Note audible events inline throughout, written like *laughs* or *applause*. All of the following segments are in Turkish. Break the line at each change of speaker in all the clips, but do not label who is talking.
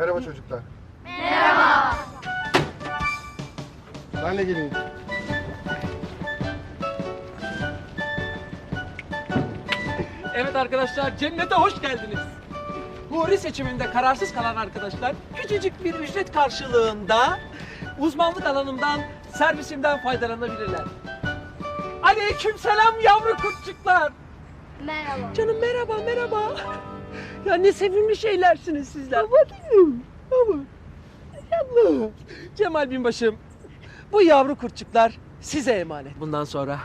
Merhaba çocuklar. Merhaba. Benle gelin.
Evet arkadaşlar cennete hoş geldiniz. Huri seçiminde kararsız kalan arkadaşlar küçücük bir ücret karşılığında uzmanlık alanımdan servisimden faydalanabilirler. Aleyküm selam yavru kurtçuklar.
Merhaba.
Canım merhaba merhaba. Ya ne sevimli şeylersiniz sizler. Babacığım. Baba. Yavrum. Cemal binbaşım. Bu yavru kurtçuklar size emanet bundan sonra.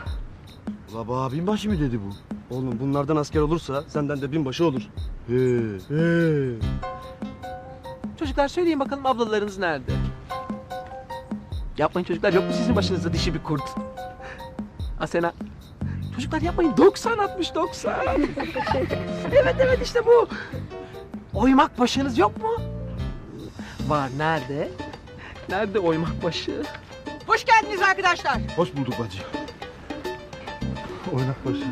Ula baba binbaşı mı dedi bu? Oğlum bunlardan asker olursa senden de binbaşı olur. He. He.
Çocuklar söyleyin bakalım ablalarınız nerede? Yapmayın çocuklar yok mu sizin başınızda dişi bir kurt? Asena. Çocuklar yapmayın 90 60 90. evet evet işte bu. Oymak başınız yok mu? Var nerede? Nerede oymak başı?
Hoş geldiniz arkadaşlar.
Hoş bulduk bacı. Oynak başı.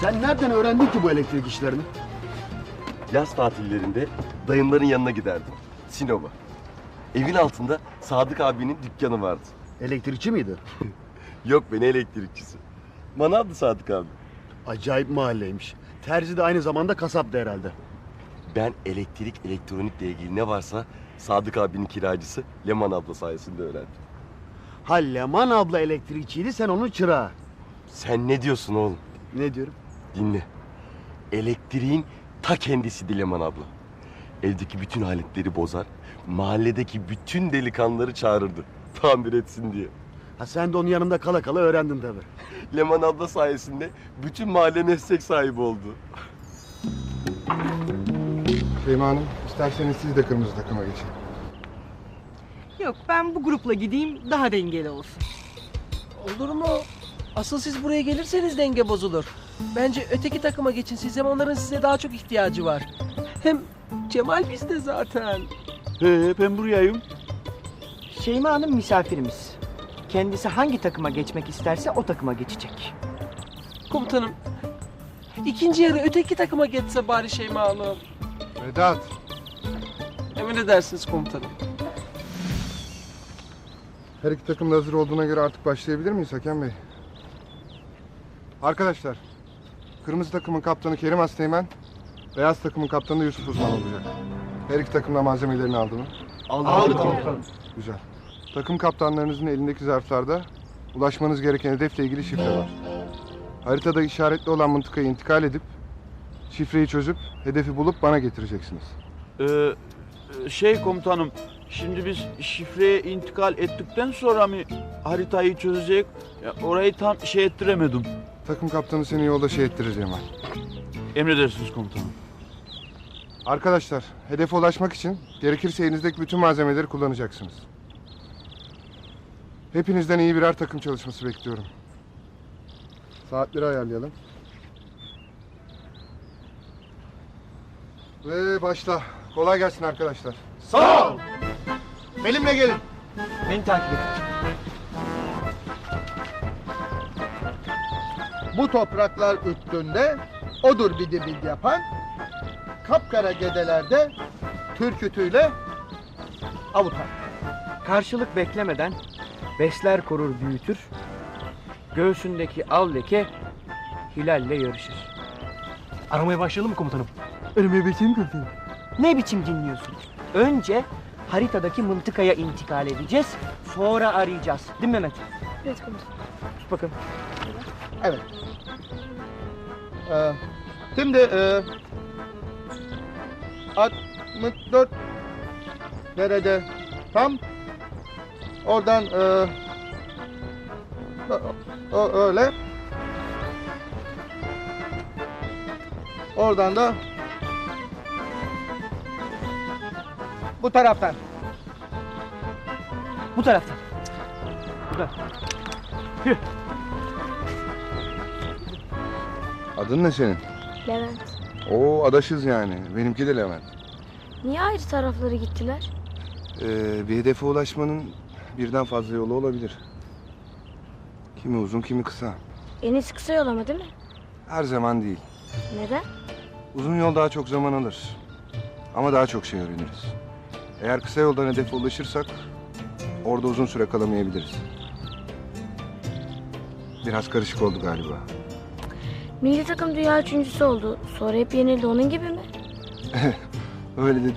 Sen nereden öğrendin ki bu elektrik işlerini?
Yaz tatillerinde dayımların yanına giderdim. Sinop'a. Evin altında Sadık abinin dükkanı vardı.
Elektrikçi miydi? *laughs*
Yok beni elektrikçisi. Manavdı Sadık abi.
Acayip mahalleymiş. Terzi de aynı zamanda kasaptı herhalde.
Ben elektrik, elektronikle ilgili ne varsa Sadık abinin kiracısı Leman abla sayesinde öğrendim.
Ha Leman abla elektrikçiydi sen onun çırağı.
Sen ne diyorsun oğlum?
Ne diyorum?
Dinle. Elektriğin ta kendisiydi Leman abla. Evdeki bütün aletleri bozar, mahalledeki bütün delikanlıları çağırırdı. Tamir etsin diye.
Ha sen de onun yanında kala kala öğrendin tabii. *laughs*
Leman abla sayesinde bütün mahalle meslek sahibi oldu.
Şeyma Hanım, isterseniz siz de kırmızı takıma geçin.
Yok ben bu grupla gideyim daha dengeli olsun.
Olur mu? Asıl siz buraya gelirseniz denge bozulur. Bence öteki takıma geçin siz hem onların size daha çok ihtiyacı var. Hem Cemal bizde zaten.
He ben buradayım.
Şeyma Hanım misafirimiz. Kendisi hangi takıma geçmek isterse o takıma geçecek.
Komutanım. ikinci yarı öteki takıma geçse bari Şeyma Hanım.
Vedat,
Emredersiniz komutanım.
her iki takım da hazır olduğuna göre artık başlayabilir miyiz Hakem Bey? Arkadaşlar, kırmızı takımın kaptanı Kerim Asteğmen, beyaz takımın kaptanı da Yusuf Uzman olacak. Her iki takım da malzemelerini aldı mı?
Aldık.
Güzel. Takım kaptanlarınızın elindeki zarflarda ulaşmanız gereken hedefle ilgili şifre var. Haritada işaretli olan mıntıkaya intikal edip şifreyi çözüp hedefi bulup bana getireceksiniz.
Ee, şey komutanım, şimdi biz şifreye intikal ettikten sonra mı haritayı çözecek? Ya orayı tam şey ettiremedim.
Takım kaptanı seni yolda şey ettireceğim ben.
Emredersiniz komutanım.
Arkadaşlar, hedefe ulaşmak için gerekirse elinizdeki bütün malzemeleri kullanacaksınız. Hepinizden iyi birer takım çalışması bekliyorum. Saatleri ayarlayalım. Ve başla. Kolay gelsin arkadaşlar.
Sağ ol. Benimle gelin.
Beni takip edin.
Bu topraklar üstünde odur bidi bid yapan kapkara gedelerde türkütüyle avutar.
Karşılık beklemeden besler korur büyütür. Göğsündeki al leke hilalle yarışır.
Aramaya başlayalım mı komutanım?
Ne biçim dinliyorsun? Önce haritadaki mıntıkaya intikal edeceğiz. Sonra arayacağız. Değil mi Mehmet?
Evet komutanım.
Tut bakın.
Evet. Ee, şimdi e, 64 derece tam. Oradan e, o, öyle. Oradan da bu taraftan.
Bu taraftan.
Adın ne senin?
Levent.
Oo adaşız yani. Benimki de Levent.
Niye ayrı taraflara gittiler?
Ee, bir hedefe ulaşmanın birden fazla yolu olabilir. Kimi uzun kimi kısa.
En iyisi kısa yol ama değil mi?
Her zaman değil.
Neden?
Uzun yol daha çok zaman alır. Ama daha çok şey öğreniriz. Eğer kısa yoldan hedefe ulaşırsak orada uzun süre kalamayabiliriz. Biraz karışık oldu galiba.
Milli takım dünya üçüncüsü oldu. Sonra hep yenildi onun gibi mi? *laughs*
Öyle de değil.